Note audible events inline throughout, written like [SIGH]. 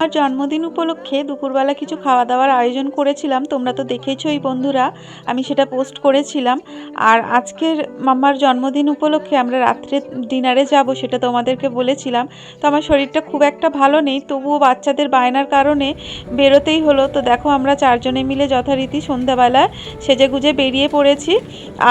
আমার জন্মদিন উপলক্ষে দুপুরবেলা কিছু খাওয়া দাওয়ার আয়োজন করেছিলাম, তোমরা তো দেখেছোই বন্ধুরা, আমি সেটা পোস্ট করেছিলাম। আর আজকের মাম্মার জন্মদিন উপলক্ষে আমরা রাত্রে ডিনারে যাব সেটা তোমাদেরকে বলেছিলাম। তো আমার শরীরটা খুব একটা ভালো নেই, তবুও বাচ্চাদের বায়নার কারণে বেরোতেই হলো। তো দেখো আমরা চারজনে মিলে যথারীতি সন্ধ্যাবেলা সেজে গুজে বেরিয়ে পড়েছি।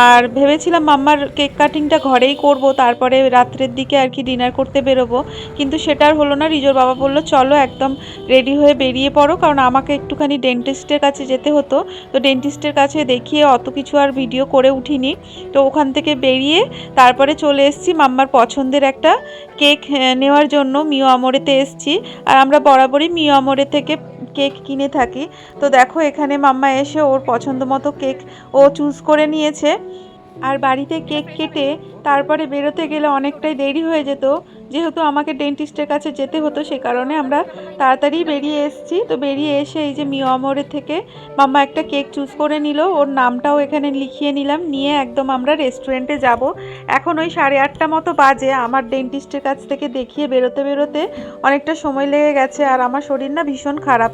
আর ভেবেছিলাম মাম্মার কেক কাটিংটা ঘরেই করব, তারপরে রাত্রের দিকে আর কি ডিনার করতে বেরোবো। কিন্তু সেটা আর হলো না, রিজোর বাবা বলল, চলো একদম রেডি হয়ে বেরিয়ে পড়ো, কারণ আমাকে একটুখানি ডেন্টিস্টের কাছে যেতে হতো। তো ডেন্টিস্টের কাছে দেখিয়ে অত কিছু আর ভিডিও করে উঠিনি। তো ওখান থেকে বেরিয়ে তারপরে চলে এসেছি মাম্মার পছন্দের একটা কেক নেওয়ার জন্য। মিও আমরেতে এসেছি। আর আমরা বরাবরই মিও আমরে থেকে কেক কিনে থাকি। তো দেখো এখানে মাম্মা এসে ওর পছন্দ মতো কেক ও চুজ করে নিয়েছে। আর বাড়িতে কেক কেটে তারপরে বেরোতে গেলে অনেকটাই দেরি হয়ে যেত। যেহেতু আমাকে ডেন্টিস্টের কাছে যেতে হতো, সে কারণে আমরা তাড়াতাড়ি বেরিয়ে এসেছি। তো বেরিয়ে এসে এই যে মিও আমরের থেকে মাম্মা একটা কেক চুজ করে নিল। ওর নামটাও এখানে লিখিয়ে নিলাম। নিয়ে একদম আমরা রেস্টুরেন্টে যাব। এখন ওই সাড়ে আটটা মতো বাজে। আমার ডেন্টিস্টের কাছ থেকে দেখিয়ে বেরোতে বেরোতে অনেকটা সময় লেগে গেছে আর আমার শরীর না ভীষণ খারাপ।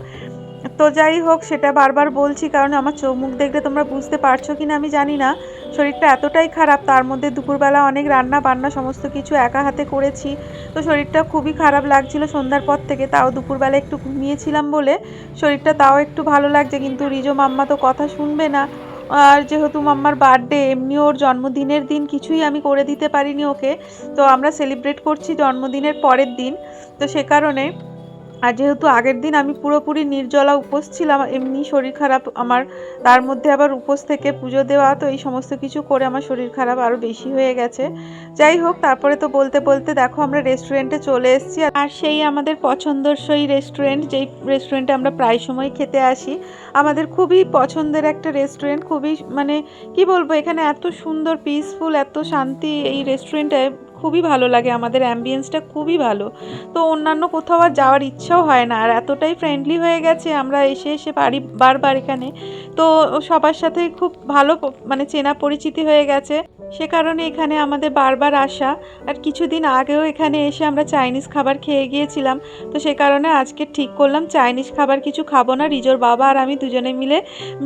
তো যাই হোক, সেটা বারবার বলছি কারণ আমার চোখ মুখ দেখলে তোমরা বুঝতে পারছ কি না আমি জানি না। শরীরটা এতটাই খারাপ, তার মধ্যে দুপুরবেলা অনেক রান্না বান্না সমস্ত কিছু একা হাতে করেছি। তো শরীরটা খুবই খারাপ লাগছিল সন্ধ্যার পর থেকে, তাও দুপুরবেলা একটু ঘুমিয়েছিলাম বলে। শরীরটা তাও একটু ভালো লাগছে, কিন্তু রিজো মাম্মা তো কথা শুনবে না। আর যেহেতু মাম্মার বার্থডে, এমনি ওর জন্মদিনের দিন কিছুই আমি করে দিতে পারিনি ওকে। তো আমরা সেলিব্রেট করছি জন্মদিনের পরের দিন। তো সে কারণে আর যেহেতু আগের দিন আমি পুরোপুরি নির্জলা উপোস ছিলাম, এমনি শরীর খারাপ আমার, তার মধ্যে আবার উপোস থেকে পুজো দেওয়া, তো এই সমস্ত কিছু করে আমার শরীর খারাপ আরও বেশি হয়ে গেছে। যাই হোক, তারপরে তো বলতে বলতে দেখো আমরা রেস্টুরেন্টে চলে এসেছি। আর সেই আমাদের পছন্দসই রেস্টুরেন্ট যেই রেস্টুরেন্টে আমরা প্রায় সময় খেতে আসি, আমাদের খুবই পছন্দের একটা রেস্টুরেন্ট খুবই মানে কি বলব, এখানে এত সুন্দর পিসফুল এত শান্তি এই রেস্টুরেন্টে খুবই ভালো লাগে, আমাদের অ্যাম্বিয়েন্সটা খুবই ভালো। তো অন্যান্য কোথাও আর যাওয়ার ইচ্ছাও হয় না, আর এতটাই ফ্রেন্ডলি হয়ে গেছে আমরা এসে এসে বাড়ি, বারবার এখানে। তো সবার সাথে খুব ভালো মানে চেনা পরিচিতি হয়ে গেছে। সে কারণে এখানে আমাদের বারবার আসা। আর কিছুদিন আগেও এখানে এসে আমরা চাইনিজ খাবার খেয়ে গিয়েছিলাম। তো সে কারণে আজকে ঠিক করলাম চাইনিজ খাবার কিছু খাব না। রিজোর বাবা আর আমি দুজনে মিলে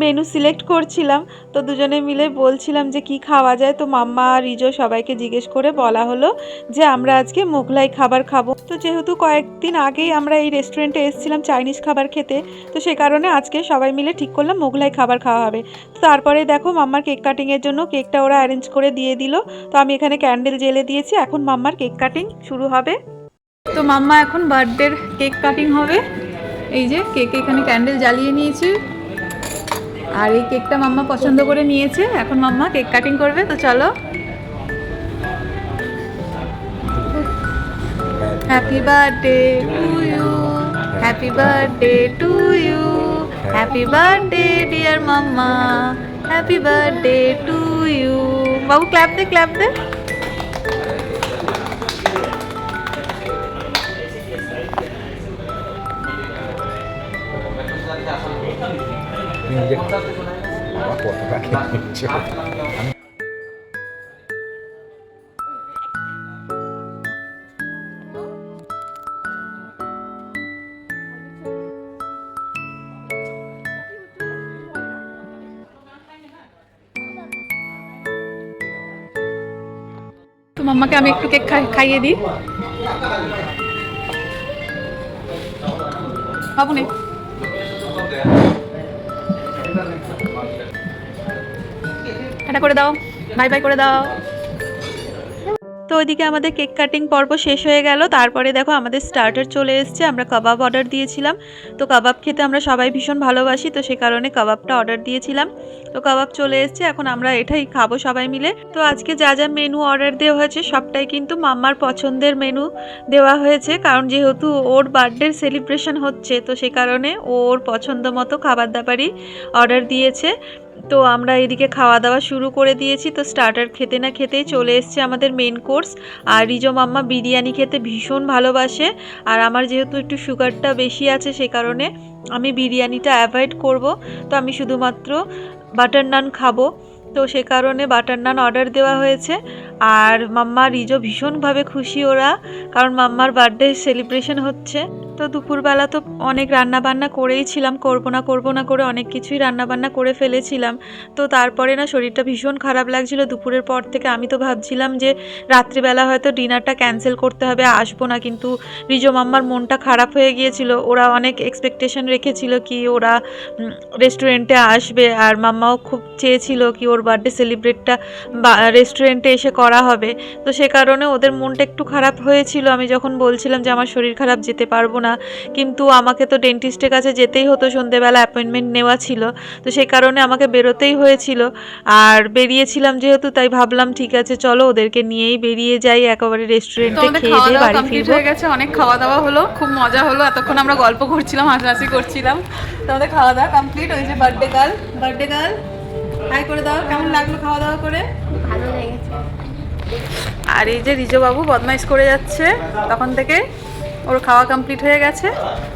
মেনু সিলেক্ট করছিলাম। তো দুজনে মিলে বলছিলাম যে কি খাওয়া যায়? তো মাম্মা আর রিজো সবাইকে জিজ্ঞেস করে বলা হলো যে, আমরা আজকে মোগলাই খাবার খাব। তো যেহেতু কয়েকদিন আগেই আমরা এই রেস্টুরেন্টে এসেছিলাম চাইনিজ খাবার খেতে, তো সে কারণে আজকে সবাই মিলে ঠিক করলাম মোগলাই খাবার খাওয়া হবে। তো তারপরে দেখো মাম্মার কেক কাটিংয়ের জন্য কেকটা ওরা অ্যারেঞ্জ করে দিয়ে দিল। তো আমি এখানে ক্যান্ডেল জেলে দিয়েছি, এখন মাম্মার কেক কাটিং শুরু হবে। তো মাম্মা এখন বার্থডের কেক কাটিং হবে। এই যে কেক এখানে ক্যান্ডেল জ্বালিয়ে নিয়েছি। আর এই কেকটা মাম্মা পছন্দ করে নিয়েছে, এখন মাম্মা কেক কাটিং করবে। তো চলো happy birthday to you happy birthday to you happy birthday dear mamma happy birthday to you Babu clap they clap দে নিজে আমার পতাকা [LAUGHS] মাম্মাকে আমি একটু কেক খাইয়ে দিই। বাবুনি এটা করে দাও। বাই বাই করে দাও। তো ওইদিকে আমাদের কেক কাটিং পর্ব শেষ হয়ে গেল। তারপরে দেখো আমাদের স্টার্টার চলে এসেছে, আমরা কাবাব অর্ডার দিয়েছিলাম। তো কাবাব খেতে আমরা সবাই ভীষণ ভালোবাসি, তো সে কারণে কাবাবটা অর্ডার দিয়েছিলাম। তো কাবাব চলে এসেছে, এখন আমরা এটাই খাব সবাই মিলে। তো আজকে যা যা মেনু অর্ডার দেওয়া হয়েছে, সবটাই কিন্তু মাম্মার পছন্দের মেনু দেওয়া হয়েছে। কারণ যেহেতু ওর বার্থডের সেলিব্রেশন হচ্ছে, তো সে কারণে ওর পছন্দ মতো খাবার দাবারই অর্ডার দিয়েছে। তো আমরা এদিকে খাওয়া দাওয়া শুরু করে দিয়েছি। তো স্টার্টার খেতে না খেতেই চলে এসছে আমাদের মেন কোর্স আর রিজো মাম্মা বিরিয়ানি খেতে ভীষণ ভালোবাসে। আর আমার যেহেতু একটু সুগারটা বেশি আছে সে কারণে আমি বিরিয়ানিটা অ্যাভয়েড করব। তো আমি শুধুমাত্র বাটার নান খাব। তো সে কারণে বাটার নান অর্ডার দেওয়া হয়েছে। আর মাম্মা রিজো ভীষণভাবে খুশি ওরা। কারণ মাম্মার বার্থডে সেলিব্রেশন হচ্ছে। তো দুপুরবেলা তো অনেক রান্না বান্না করেই ছিলাম, করব না করব না করে অনেক কিছুই রান্না বান্না করে ফেলেছিলাম। তো তারপরে না শরীরটা ভীষণ খারাপ লাগছিল। দুপুরের পর থেকে আমি তো ভাবছিলাম যে রাত্রিবেলা হয়তো ডিনারটা ক্যান্সেল করতে হবে, আসব না। কিন্তু রিজো মাম্মার মনটা খারাপ হয়ে গিয়েছিল। ওরা অনেক এক্সপেকটেশন রেখেছিল কি ওরা রেস্টুরেন্টে আসবে। আর মাম্মাও খুব চেয়েছিল কি ওর বার্থডে সেলিব্রেটটা রেস্টুরেন্টে এসে করা হবে। তো সে কারণে ওদের মনটা একটু খারাপ হয়েছিল। আমি যখন বলছিলাম যে আমার শরীর খারাপ, যেতে পারব না। কিন্তু আমাকে তো ডেন্টিস্টের কাছে যেতেই হতো সন্ধেবেলা অ্যাপয়েন্টমেন্ট নেওয়া ছিল। তো সেই কারণে আমাকে বেরোতেই হয়েছিল। আর বেরিয়েছিলাম যেহেতু তাই ভাবলাম ঠিক আছে চলো ওদেরকে নিয়েই বেরিয়ে যাই একেবারে রেস্টুরেন্টে খেয়ে খাওয়া দিয়ে দাওয়া বাড়ি ফিরবো। হয়ে গেছে অনেক খাওয়া দাওয়া হলো খুব মজা হলো। এতক্ষণ আমরা গল্প করছিলাম হাসাহাসি করছিলাম। তো আমাদের খাওয়া দাওয়া কমপ্লিট ওই যে birthday girl birthday girl hi করে দাও কেমন লাগল খাওয়া দাওয়া করে? ভালো লেগেছে। আর এই যে রিজো বাবু বদমাইশ করে যাচ্ছে তখন থেকে ওর খাওয়া কমপ্লিট হয়ে গেছে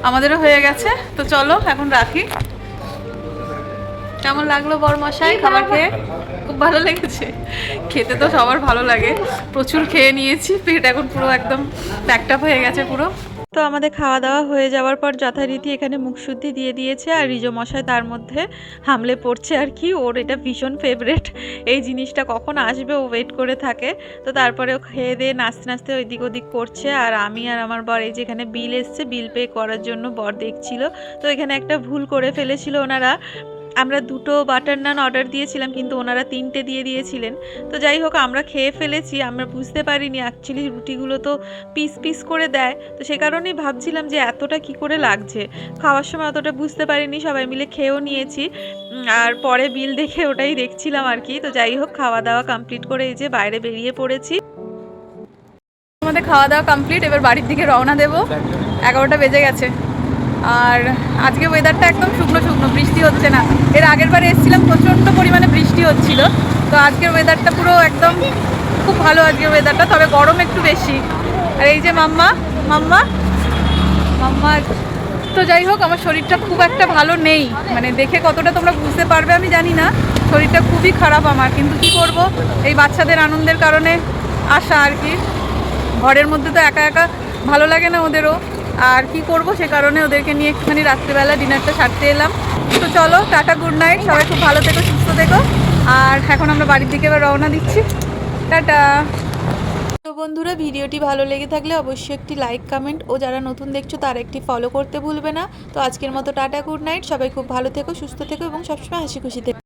আমাদেরও হয়ে গেছে। তো চলো এখন রাখি। কেমন লাগল বরমশাই খাবার খেয়ে? খুব ভালো লেগেছে। খেতে তো সবার ভালো লাগে। প্রচুর খেয়ে নিয়েছি পেট এখন পুরো একদম প্যাকটাপ হয়ে গেছে পুরো। তো আমাদের খাওয়া দাওয়া হয়ে যাওয়ার পর যথারীতি এখানে মুখশুদ্ধি দিয়ে দিয়েছে আর রিজো মশাই তার মধ্যে হামলে পড়ছে আর কি। ওর এটা ভীষণ ফেভারেট এই জিনিসটা কখন আসবে ও ওয়েট করে থাকে। তো তারপরে ও খেয়ে দিয়ে নাচতে নাচতে ওইদিক ওদিক করছে আর আমি আর আমার বর এই যেখানে বিল এসছে বিল পে করার জন্য বর দেখছিল। তো এখানে একটা ভুল করে ফেলেছিল ওনারা। আমরা দুটো বাটার নান অর্ডার দিয়েছিলাম কিন্তু ওনারা তিনটে দিয়ে দিয়েছিলেন। তো যাই হোক আমরা খেয়ে ফেলেছি আমরা বুঝতে পারিনি অ্যাকচুয়ালি রুটিগুলো তো পিস পিস করে দেয়। তো সে কারণেই ভাবছিলাম যে এতটা কি করে লাগছে? খাওয়ার সময় অতটা বুঝতে পারিনি সবাই মিলে খেয়েও নিয়েছি। আর পরে বিল দেখে ওটাই দেখছিলাম আর কি। তো যাই হোক খাওয়া দাওয়া কমপ্লিট করে এই যে বাইরে বেরিয়ে পড়েছি। আমাদের খাওয়া দাওয়া কমপ্লিট এবার বাড়ির দিকে রওনা দেবো। এগারোটা বেজে গেছে। আর আজকে ওয়েদারটা একদম শুকনো শুকনো বৃষ্টি হচ্ছে না। এর আগের বারে এসেছিলাম, প্রচণ্ড পরিমাণে বৃষ্টি হচ্ছিল। তো আজকের ওয়েদারটা পুরো একদম খুব ভালো আজকের ওয়েদারটা তবে গরম একটু বেশি। আর এই যে মাম্মা মাম্মা মাম্মা তো যাই হোক, আমার শরীরটা খুব একটা ভালো নেই। মানে দেখে কতটা তোমরা বুঝতে পারবে আমি জানি না। শরীরটা খুবই খারাপ আমার, কিন্তু কি করব? এই বাচ্চাদের আনন্দের কারণে আসা আর কি। ঘরের মধ্যে তো একা একা ভালো লাগে না ওদেরও। আর কি করব সে কারণে ওদেরকে নিয়ে একটুখানি রাত্রিবেলা ডিনারটা সারতে এলাম। তো চলো, টাটা গুড নাইট সবাই খুব ভালো থেকো, সুস্থ থেকো। আর এখন আমরা বাড়ির দিকে এবার রওনা দিচ্ছি। টাটা। তো বন্ধুরা, ভিডিওটি ভালো লেগে থাকলে অবশ্যই একটি লাইক কমেন্ট ও যারা নতুন দেখছ তারা একটি ফলো করতে ভুলবে না। তো আজকের মতো টাটা গুড নাইট সবাই খুব ভালো থেকো, সুস্থ থেকো এবং সবসময় হাসি খুশি থেকো